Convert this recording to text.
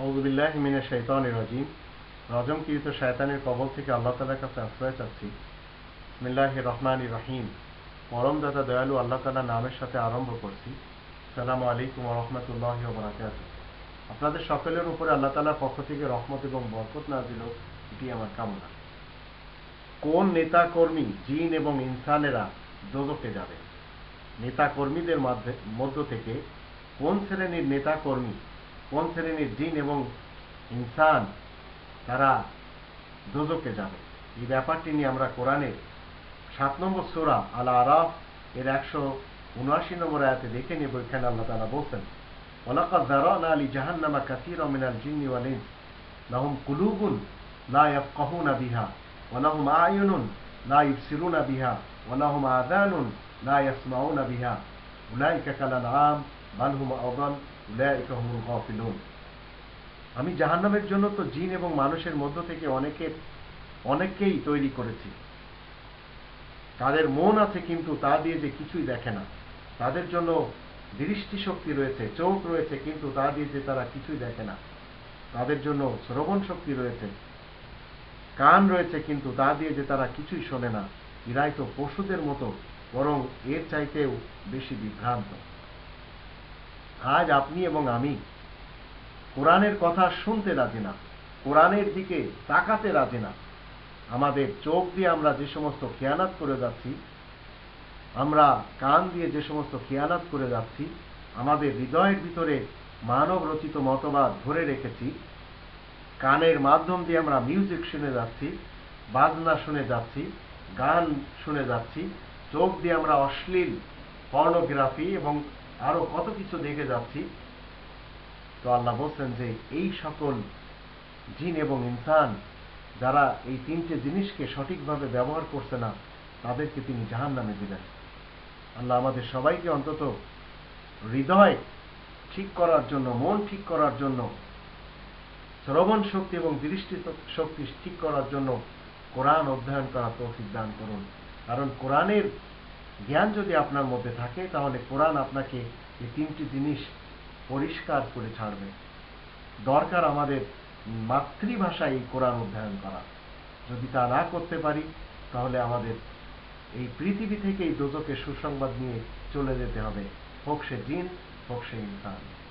আউজুবিল্লাহ মিনে শৈতান রাজিম। রজমকৃত শয়তানের কবল থেকে আল্লাহ তালার কাছে আশ্রয় চাচ্ছি? মিল্লাহ রহমান রহিম। পরম দাদা দয়ালু আল্লাহ তালা নামের সাথে আরম্ভ করছি। সালাম আলাইকুম রহমতুল্লাহ বরাকাত আপনাদের সকলের উপরে আল্লাহ তালার পক্ষ থেকে রহমত এবং বরকত না দিল এটি আমার কামনা। কোন নেতা কর্মী জিন এবং ইনসানেরা দোজকে যাবে? নেতা কর্মীদের মধ্য থেকে কোন শ্রেণির নেতা কর্মী কোন শ্রেণির জিন এবং ইনসান তারা দোজকে যাবে? এই ব্যাপারটি নিয়ে আমরা কোরআনের সাত নম্বর সোরা আল আরাফ এর একশো উনআশি নম্বর আয়াতে দেখে নেব, এখানে আল্লাহ তালা বলছেন ওলাকাদ জারানা আলী জাহান্নামা কাসির মিনাল জিন্নি ওয়াল ইনস, লাহুম কুলুবুন লা ইয়াফকাহুনা বিহা ওয়ালাহুম আয়ুনুন লা ইবসিরুনা বিহা ওয়ালাহুম আযানুন লা ইয়াসমাউনা বিহা, উলাইকা কাল আনআম বাল হুম আদাল আমি জাহান্নামের জন্য তো জিন এবং মানুষের মধ্য থেকে অনেকের অনেককেই তৈরি করেছি। তাদের মন আছে কিন্তু তা দিয়ে যে কিছুই দেখে না। তাদের জন্য দৃষ্টি শক্তি রয়েছে, চোখ রয়েছে, কিন্তু তা দিয়ে যে তারা কিছুই দেখে না। তাদের জন্য শ্রবণ শক্তি রয়েছে, কান রয়েছে, কিন্তু তা দিয়ে যে তারা কিছুই শোনে না। এরাই তো পশুদের মতো, বরং এর চাইতেও বেশি বিভ্রান্ত। আজ আপনি এবং আমি কোরআনের কথা শুনতে রাজি না, কোরআনের দিকে তাকাতে রাজি না। আমাদের চোখ দিয়ে আমরা যে সমস্ত খেয়ানাত করে যাচ্ছি, আমরা কান দিয়ে যে সমস্ত খেয়ানাত করে যাচ্ছি, আমাদের হৃদয়ের ভিতরে মানব রচিত মতবাদ ধরে রেখেছি, কানের মাধ্যম দিয়ে আমরা মিউজিক শুনে যাচ্ছি, বাজনা শুনে যাচ্ছি, গান শুনে যাচ্ছি, চোখ দিয়ে আমরা অশ্লীল পর্নোগ্রাফি এবং আরও কত কিছু দেখে যাচ্ছি। তো আল্লাহ বলছেন যে এই সকল জিন এবং ইনসান যারা এই তিনটে জিনিসকে সঠিকভাবে ব্যবহার করছে না, তাদেরকে তিনি জাহান নামে দিলেন আল্লাহ আমাদের সবাইকে অন্তত হৃদয় ঠিক করার জন্য, মন ঠিক করার জন্য, শ্রবণ শক্তি এবং দৃষ্টি শক্তি ঠিক করার জন্য কোরআন অধ্যয়ন করা তৌফিক দান করুন। কারণ কোরআনের জ্ঞান যদি আপনার মধ্যে থাকে, তাহলে কোরআন আপনাকে এই তিনটি জিনিস পরিষ্কার করে ছাড়বে। দরকার আমাদের মাতৃভাষায় এই কোরআন অধ্যয়ন করা। যদি তা না করতে পারি, তাহলে আমাদের এই পৃথিবী থেকে এই দোজকে সুসংবাদ নিয়ে চলে যেতে হবে। হোক সে জিন, হোক সে ইনসান।